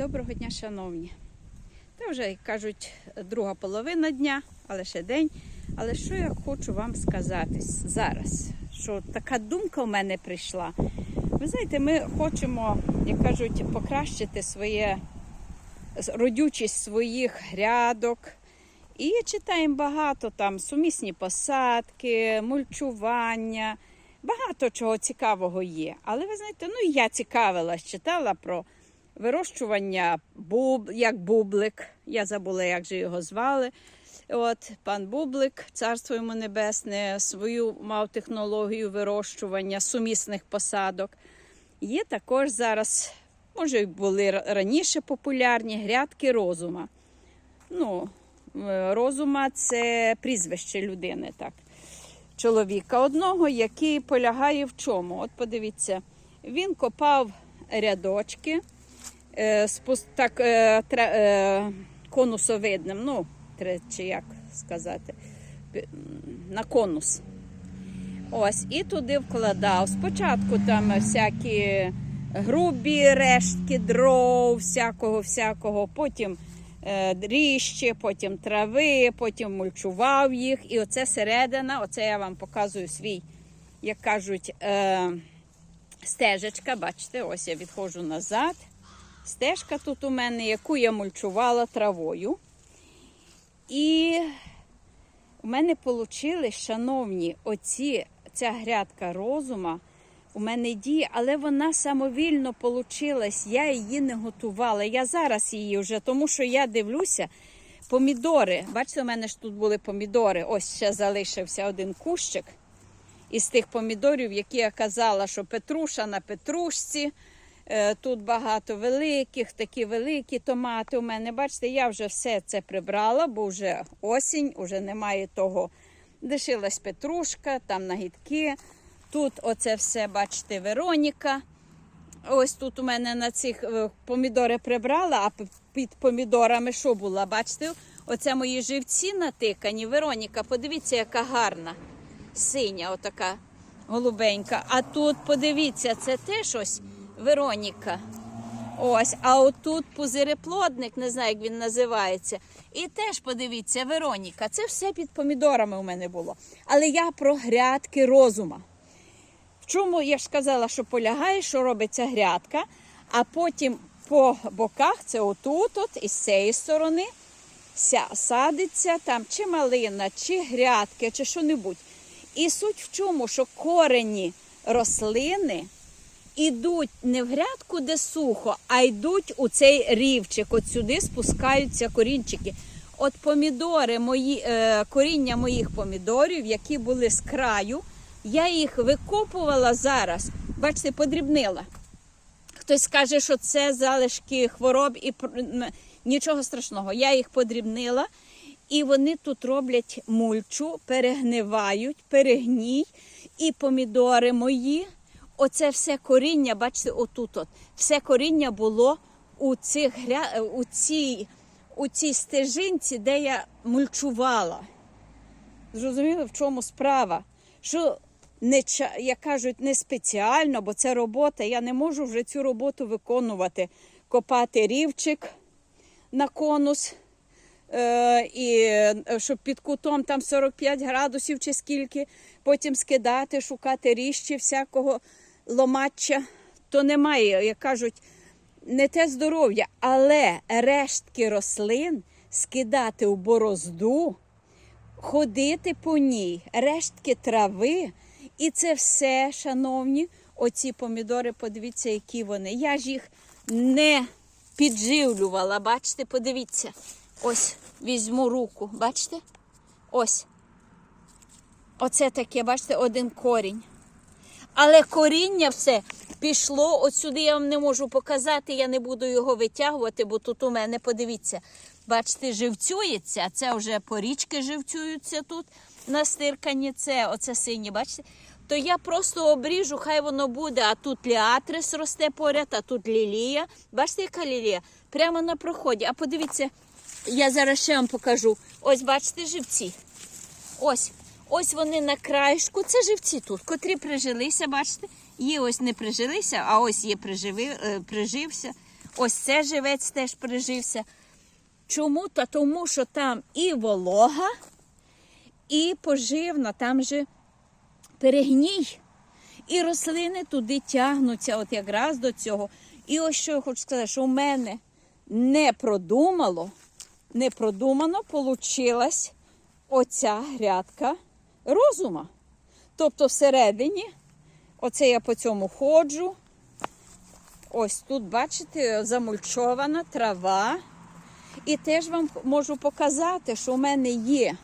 Доброго дня, шановні. Це вже, як кажуть, друга половина дня, але ще день. Але що я хочу вам сказати зараз? Що така думка в мене прийшла. Ви знаєте, ми хочемо, як кажуть, покращити своє родючість своїх грядок. І читаємо багато там сумісні посадки, мульчування, багато чого цікавого є. Але ви знаєте, ну і я цікавилась, читала про вирощування буб, як бублик. Я забула, як же його звали. От пан Бублик, царство йому небесне, свою мав технологію вирощування сумісних посадок. Є також зараз, може, й були раніше популярні грядки розума. Ну, розума це прізвище людини, так. Чоловіка одного, який полягає в чому? От подивіться, він копав рядочки так, е, е, конусовидним, ну, чи як сказати, на конус. Ось, і туди вкладав. Спочатку там всякі грубі рештки дров, всякого, всякого, потім е, дріжджі, потім трави, потім мульчував їх. І оце середина, оце я вам показую свій, як кажуть, е, стежечка. Бачите, ось я відходжу назад. Стежка тут у мене, яку я мульчувала травою. І у мене вийшли, шановні, оці, ця грядка розума у мене діє, але вона самовільно получилась. Я її не готувала. Я зараз її вже, тому що я дивлюся. Помідори. Бачите, у мене ж тут були помідори. Ось ще залишився один кущик із тих помідорів, які я казала, що Петруша на Петрушці. Е, Тут багато великих, такі великі томати у мене. Бачите, я вже все це прибрала, бо вже осінь, вже немає того. Лишилась петрушка, там нагідки. Тут оце все, бачите, Вероніка. Ось тут у мене на цих е, помідори прибрала, а під помідорами що було? Бачите, оце мої живці натикані. Вероніка, подивіться, яка гарна. Синя, отака голубенька. А тут подивіться, це теж ось Вероніка. Ось, а отут пузиреплодник, не знаю, як він називається. І теж подивіться, Вероніка. Це все під помідорами у мене було. Але я про грядки розума. В чому я ж сказала, що полягає, що робиться грядка, а потім по боках, це отут, от, із цієї сторони, ся, садиться там чи малина, чи грядки, чи що-небудь. І суть в чому, що корені рослини ідуть не в грядку, де сухо, а йдуть у цей рівчик. От сюди спускаються корінчики. От помідори, мої, е, коріння моїх помідорів, які були з краю, я їх викопувала зараз. Бачите, подрібнила. Хтось скаже, що це залишки хвороб і нічого страшного. Я їх подрібнила, і вони тут роблять мульчу, перегнивають, перегній. І помідори мої, оце все коріння, бачите, отут. от Все коріння було у, цих, у, цій, у цій стежинці, де я мульчувала. Зрозуміли, в чому справа? Що не як кажуть, не спеціально, бо це робота. Я не можу вже цю роботу виконувати. Копати рівчик на конус, е, і е, щоб під кутом там 45 градусів чи скільки, потім скидати, шукати ріжчі всякого ломача. То немає, як кажуть, не те здоров'я, але рештки рослин скидати у борозду ходити по ній, рештки трави. І це все, шановні, оці помідори, подивіться, які вони. Я ж їх не підживлювала. Бачите, подивіться. Ось візьму руку. Бачите? Ось. Оце таке, бачите, один корінь. Але коріння все пішло. От сюди я вам не можу показати, я не буду його витягувати, бо тут у мене, подивіться, бачите, живцюється. Це вже порічки живцюються тут на стиркані. Це оце синє, бачите? То я просто обріжу, хай воно буде. А тут ліатрис росте поряд, а тут лілія. Бачите, яка лілія? Прямо на проході. А подивіться, я зараз ще вам покажу. Ось, бачите, живці. Ось. Ось вони на краєшку. Це живці тут, котрі прижилися, бачите? Є ось не прижилися, а ось є приживи, е, прижився. Ось це живець теж прижився. Чому? Та тому, що там і волога, і поживна, там же перегній. І рослини туди тягнуться, от якраз до цього. І ось що я хочу сказати, що у мене не продумало, не продумано получилась оця грядка розума. Тобто всередині, оце я по цьому ходжу. Ось тут, бачите, замульчована трава. І теж вам можу показати, що у мене є.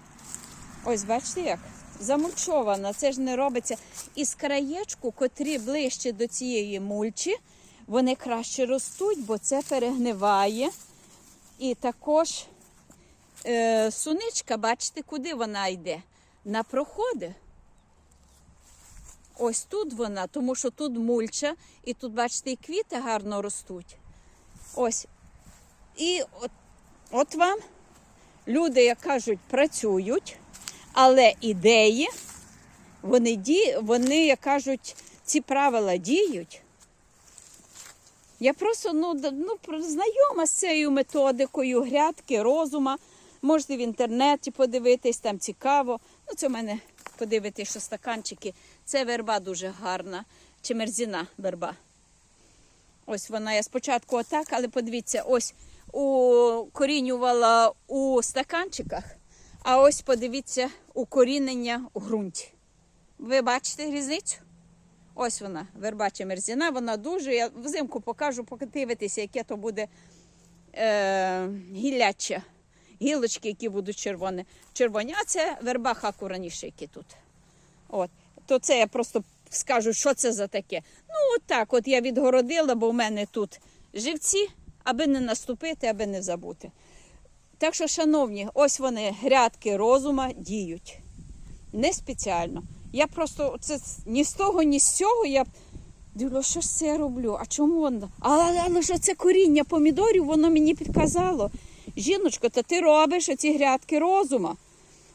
Ось, бачите як? Замульчована. Це ж не робиться. І з краєчку, котрі ближче до цієї мульчі, вони краще ростуть, бо це перегниває. І також е, суничка, бачите, куди вона йде? На проходи. Ось тут вона, тому що тут мульча, і тут, бачите, і квіти гарно ростуть. Ось. І от, от вам люди, як кажуть, працюють, але ідеї, вони, ді, вони як кажуть, ці правила діють. Я просто ну, ну, знайома з цією методикою грядки, розума. Можете в інтернеті подивитись, там цікаво. Ну, це в мене подивитись, що стаканчики. Це верба дуже гарна, чи мерзіна верба. Ось вона я спочатку отак, але подивіться, ось укорінювала у стаканчиках, а ось подивіться укорінення у ґрунті. Ви бачите різницю? Ось вона, вербача мерзіна, вона дуже. Я взимку покажу, подивитися, яке то буде е, гілляче. Гілочки, які будуть червоні. А це верба хаку раніше, які тут. От. То це я просто скажу, що це за таке. Ну, от так, от я відгородила, бо в мене тут живці, аби не наступити, аби не забути. Так що, шановні, ось вони, грядки розума діють. Не спеціально. Я просто це ні з того, ні з цього я дивлюся, що ж це я роблю? А чому воно? Але, але ж це коріння помідорів, воно мені підказало. Жіночко, та ти робиш оці грядки розума.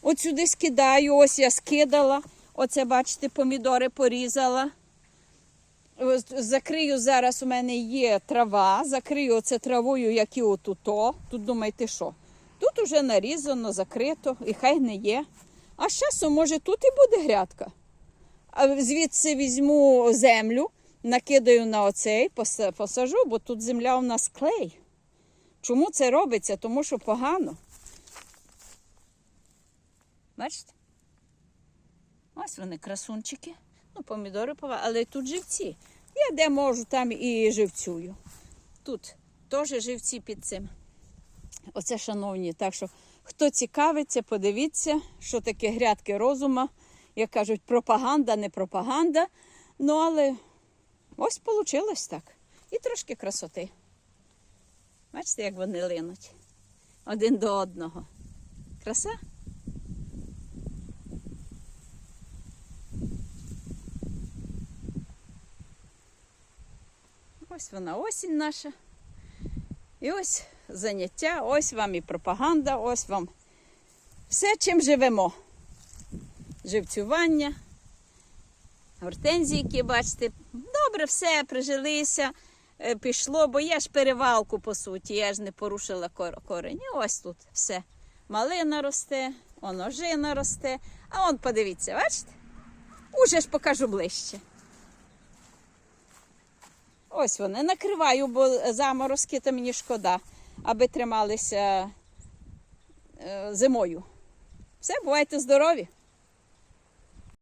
От сюди скидаю, ось я скидала. Оце, бачите, помідори порізала. Закрию зараз у мене є трава, закрию оце травою, як і отуто. Тут думаєте, що? Тут уже нарізано, закрито, і хай не є. А з часом, може, тут і буде грядка. А звідси візьму землю, накидаю на оцей, посажу, бо тут земля у нас клей. Чому це робиться? Тому що погано. Бачите? Ось вони красунчики. Ну, помідори пова, але тут живці. Я де можу, там і живцюю. Тут теж живці під цим. Оце, шановні, так що хто цікавиться, подивіться, що таке грядки розума. Як кажуть, пропаганда, не пропаганда. Ну, але ось вийшло так. І трошки красоти. Бачите, як вони линуть один до одного. Краса? Ось вона осінь наша. І ось заняття, ось вам і пропаганда, ось вам все, чим живемо. Живцювання, гортензії, які бачите, добре все, прижилися, пішло, бо я ж перевалку, по суті, я ж не порушила кор- корень. Ось тут все. Малина росте, оножина росте. А он подивіться, бачите? Уже ж покажу ближче. Ось вони. Накриваю, бо заморозки то мені шкода, аби трималися е, зимою. Все, бувайте здорові!